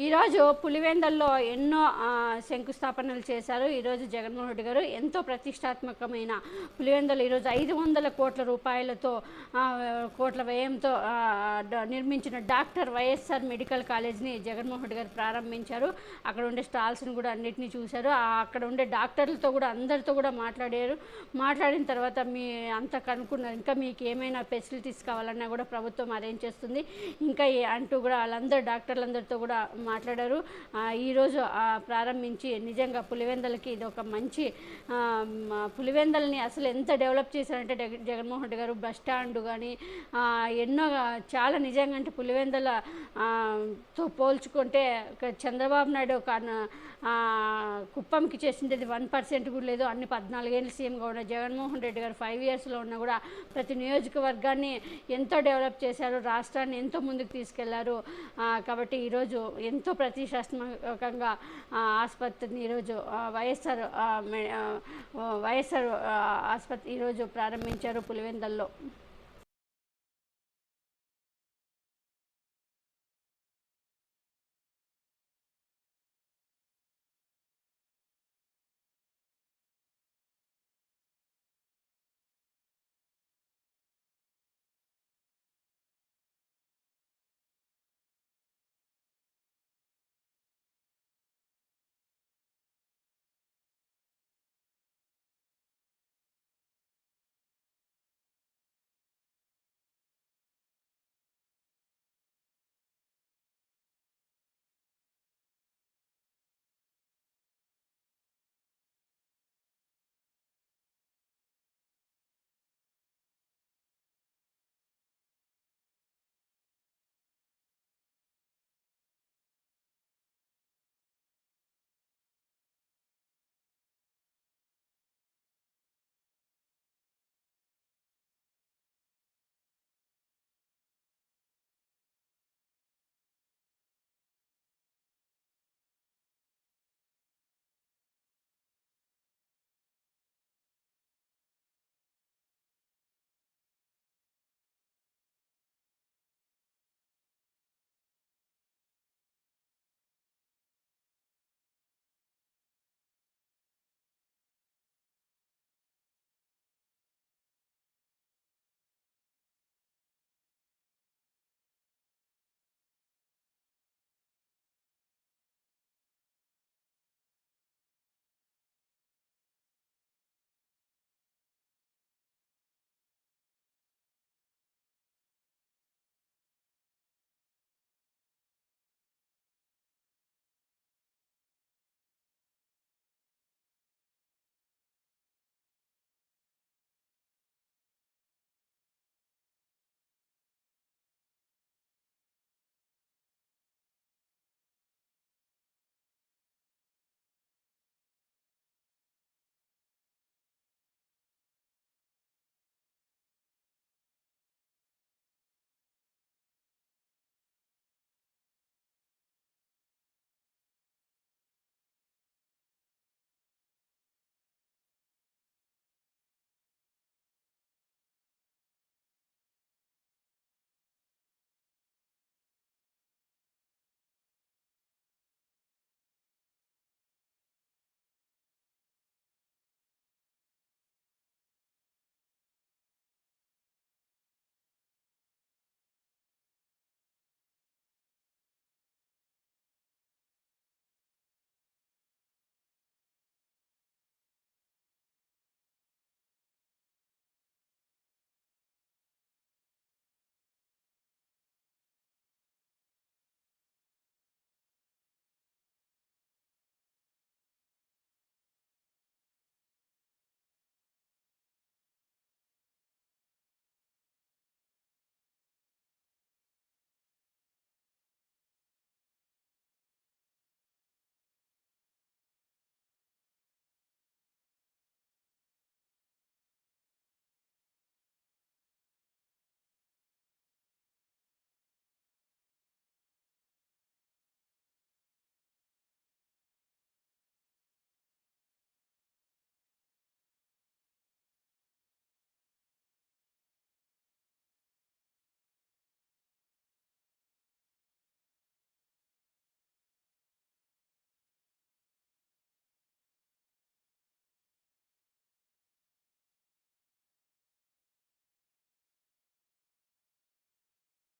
ఈరోజు పులివెందల్లో ఎన్నో శంకుస్థాపనలు చేశారు. ఈరోజు జగన్మోహన్ రెడ్డి గారు ఎంతో ప్రతిష్టాత్మకమైన పులివెందలు ఈరోజు ఐదు వందల కోట్ల రూపాయలతో కోట్ల వ్యయంతో నిర్మించిన డాక్టర్ వైఎస్ఆర్ మెడికల్ కాలేజ్ని జగన్మోహన్ రెడ్డి గారు ప్రారంభించారు. అక్కడ ఉండే స్టాల్స్ని కూడా అన్నిటినీ చూశారు. అక్కడ ఉండే డాక్టర్లతో కూడా అందరితో కూడా మాట్లాడారు. మాట్లాడిన తర్వాత మీ అంత కనుక్కున్నారు. ఇంకా మీకు ఏమైనా ఫెసిలిటీస్ కావాలన్నా కూడా ప్రభుత్వం అరేంజ్ చేస్తుంది. ఇంకా ఏ- అంటూ కూడా వాళ్ళందరూ డాక్టర్లందరితో కూడా మాట్లాడారు. ఈరోజు ప్రారంభించి నిజంగా పులివెందలకి ఇది ఒక మంచి పులివెందల్ని అసలు ఎంత డెవలప్ చేశారంటే జగన్మోహన్ రెడ్డి గారు బస్ స్టాండ్ కానీ ఎన్నో చాలా నిజంగా అంటే పులివెందల తో పోల్చుకుంటే చంద్రబాబు నాయుడు ఒక కుప్పంకి చేసింది వన్ పర్సెంట్ కూడా లేదు. అన్ని పద్నాలుగేళ్ళు సీఎంగా ఉన్న జగన్మోహన్ రెడ్డి గారు ఫైవ్ ఇయర్స్లో ఉన్నా కూడా ప్రతి నియోజకవర్గాన్ని ఎంతో డెవలప్ చేశారు. రాష్ట్రాన్ని ఎంతో ముందుకు తీసుకెళ్ళారు. కాబట్టి ఈరోజు ఎంత ప్రతిష్టాత్మకంగా ఆసుపత్రిని ఈరోజు వైఎస్ఆర్ వైఎస్ఆర్ ఆసుపత్రి ఈరోజు ప్రారంభించారు పులివెందల్లో.